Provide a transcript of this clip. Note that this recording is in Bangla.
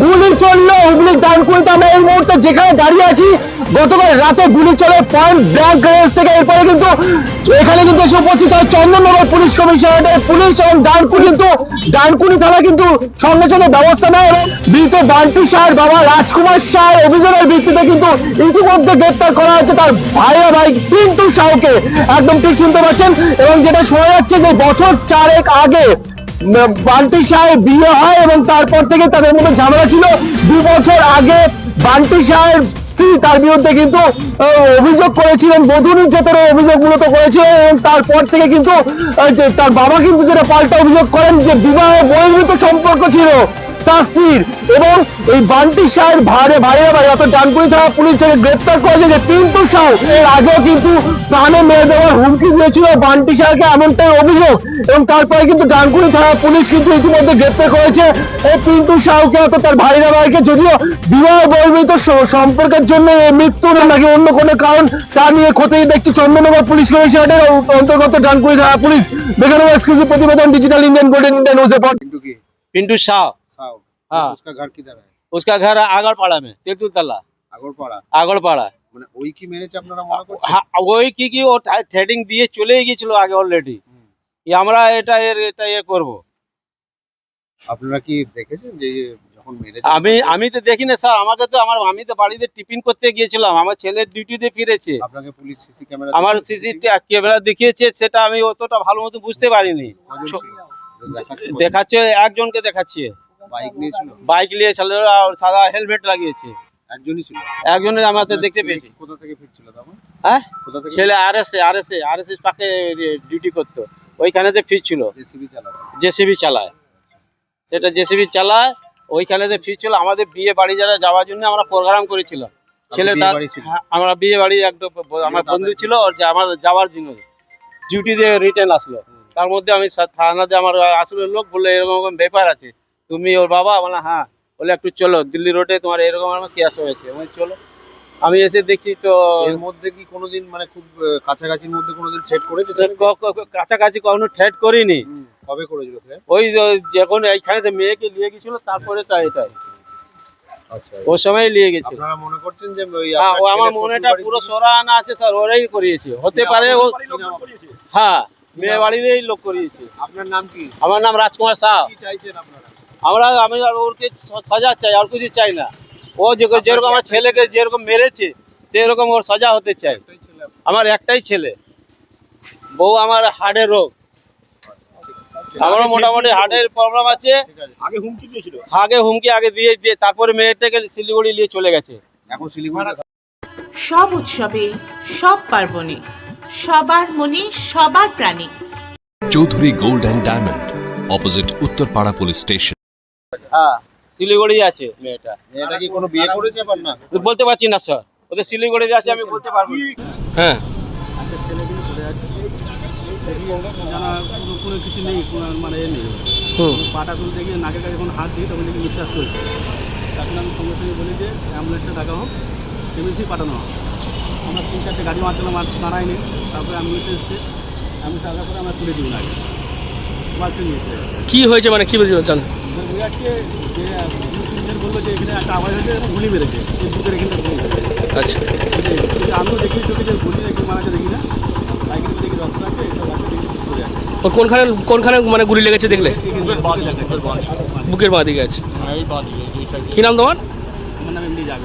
গুলি চলল, হুগলির ডানকুনিতে আমরা এই মুহূর্তে যেখানে দাঁড়িয়ে আছি, গতকাল রাতে গুলি চলে পয়েন্ট ব্ল্যাঙ্ক রেঞ্জ থেকে, এরপরে কিন্তু এখানে কিন্তু এসে উপস্থিত হয় চন্দননগর পুলিশ কমিশনারের পুলিশ এবং ডানকুনি কিন্তু ডানকুনি থানা কিন্তু সঙ্গে সঙ্গে ব্যবস্থা নেয় এবং মৃত বান্টি শাহের বাবা রাজকুমার শাহের অভিযোগের ভিত্তিতে কিন্তু ইতিমধ্যে গ্রেপ্তার করা হয়েছে তার ভাইয়া ভাই পিন্টু শাহকে। একদম ঠিক শুনতে পাচ্ছেন। এবং যেটা শোনা যাচ্ছে যে বছর চারেক আগে বান্টি শাহের বিয়ে হয় এবং তারপর থেকে তাদের মধ্যে ঝামেলা ছিল। দু বছর আগে বান্টি স্ত্রী তার বিরুদ্ধে কিন্তু অভিযোগ করেছিলেন। বধূ নির্যাতনের অভিযোগ মূলত করেছিলেন এবং তারপর থেকে কিন্তু তার বাবা কিন্তু যেটা পাল্টা অভিযোগ করেন যে বিবাহ বহির্ভূত সম্পর্ক ছিল। এবং এই বান্টি শাহের ভাই গ্রেপ্তার করেছে যে পিন্টু শাহ, এর আগেও কিন্তু প্রাণে মেরে দেওয়ার হুমকি দিয়েছিল বান্টি শাহকে, এমনটাই অভিযোগ। এবং তারপরে কিন্তু ডানকুড়ি থানা পুলিশ কিন্তু ইতিমধ্যে গ্রেপ্তার করেছে এই পিন্টু শাহকে, অর্থাৎ তার ভাইরা ভাইকে। যদিও বিবাহ বর্বিত সম্পর্কের জন্য মৃত্যু নাকি অন্য কোনো কারণ তা নিয়ে ক্ষতি দেখছে চন্দননগর পুলিশ কমিশনারের অন্তর্গত ডানকুড়ি থানা পুলিশ। বেকার এক্সক্লুসিভ প্রতিবেদন digital Indian golden Indian news Pintu Shah हाँ। उसका घर किधर है उसका घर है आगरपाड़ा में तेतुलतला আগরপাড়া আগরপাড়া মানে ওই কি মেরেছে আপনারা মনে করছেন হ্যাঁ, ওই কি কি ও থ্রেডিং দিয়ে চলে গিয়েছিল আগে অলরেডি হুম। আমরা এটা এর এটা এ করব আপনারা কি দেখেছেন যে যখন মেরেছে আমি আমি তো দেখি না স্যার আমাকে তো আমার আমি তো বাড়িতে টিফিন করতে গিয়েছিলাম আমার ছেলে ডিউটিতে ফিরেছে আপনাকে পুলিশ সিসি ক্যামেরা আমার সিসি ক্যামেরা দেখিয়েছে সেটা আমি অতটা ভালো মতো বুঝতে পারিনি কজন ছ- ছিল দেখাচ্ছে দেখাচ্ছে একজনকে দেখাচ্ছে বাইক নিয়েছিল? বাইক নিয়ে ছিল আর সাদা হেলমেট লাগিয়েছে। একজনই ছিল? একজনের আমাদের আপনার দেখতে পেয়েছি। কোথা থেকে ফিরছিল তখন হ্যাঁ? কোথা থেকে ছেলে পাকে ডিউটি করতো। ওইখানে যে ফিরছিল। জেসিবি চালাতো। জেসিবি চালায়। সেটা জেসিবি চালায় ওইখানে যে আমাদের বিয়ে বাড়ি যারা যাওয়ার জন্য আমরা প্রোগ্রাম করেছিলাম। ছেলে বিয়ে তার? হ্যাঁ, আমরা বিয়ে বাড়ি একদম আমার বন্ধু ছিল আমার যাওয়ার জন্য। ডিউটিতে রিটার্ন আসলো। তার মধ্যে আমি থানাতে আমার আসলে লোক বলল এরকম এরকম ব্যাপার আছে। তুমি ওর বাবা? বলে হ্যাঁ। বলে একটু চলো দিল্লি রোডে তোমার এরকম আমার কেস হয়েছে। আমি চলো। আমি এসে দেখছি তো এর মধ্যে কি কোনোদিন মানে খুব কাছাকাছির মধ্যে কোনোদিন সেট করেছে কাছাকাছি কখনো ঠেট করিনি। কবে করেছিল ওই যখন এইখানে যে মেয়েকে নিয়ে গেছিল তারপরে তাই এটাই। আচ্ছা ওই সময় নিয়ে গেছে। মনে করছেন যে হ্যাঁ আমার মনেটা পুরো আছে স্যার ওরাই করিয়েছে। হতে পারে নাম? ও? হ্যাঁ মেয়ে বাড়িরই লোক করিয়েছে। আপনার নাম কি? আমার নাম রাজকুমার শাহ চাইছেন আপনারা? আমরা আমি আর ওরকে সাজা চাই আর কিছু চাই না। ও যেরকম আমার ছেলেকে যেরকম মেরেছে সেরকম ওর সাজা হতে চাই। আমার একটাই ছেলে। বউ আমার হার্টের রোগ। আমারও মোটামুটি হার্টের প্রবলেম আছে। আগে হুমকি দিয়েছিল? আগে হুমকি আগে দিয়ে দিয়ে তারপরে মেয়েটাকে শিলিগুড়ি নিয়ে চলে গেছে। এখন শিলিগুড়ি সব উৎসবে সব পার্বণে সবার মনে সবার প্রাণে। Chowdhury gold and diamond opposite Uttarpara police station. হ্যাঁ শিলিগুড়ি আছে মেয়েটা। মেয়েটা কি কোনো বিয়ে করেছে আবার না? বলতে পারছি না স্যার ওদের শিলিগুড়িতে আছে আমি বলতে পারব। হ্যাঁ। জানা কোনো কিছু নেই মানে এ নেই। পাটা তুলতে গিয়ে নাকের কাছে যখন হাত দিই তখন দেখি চলছে। তখন আমি সঙ্গে সঙ্গে বলি যে অ্যাম্বুলেন্সটা ডাকা হোক এমএসি পাঠানো হোক। আমরা তিন চারটে গাড়ি মারছিলাম আর দাঁড়ায়নি। তারপরে অ্যাম্বুলেন্স এসছে। অ্যাম্বুলেন্স আসার পরে আমরা তুলে দিই আগে বাসে নিয়েছে কি হয়েছে মানে কি বলছি জান বুঝাচ্ছে যে পুলিশের বলল যে এখানে একটা আওয়াজ হয়েছে গুলি মেরেছে। এই বুকের এখানটা গুলি আচ্ছা। আমিও দেখি চোখে যে গুলি দেখি না। সাইকেল দেখি রক্ত আছে এসব আছে কোনখানে কোনখানে মানে গুলি লেগেছে দেখলে? বুকের বাঁ দিকে আছে কি নাম তোমার? আমার নাম এমনি যাবে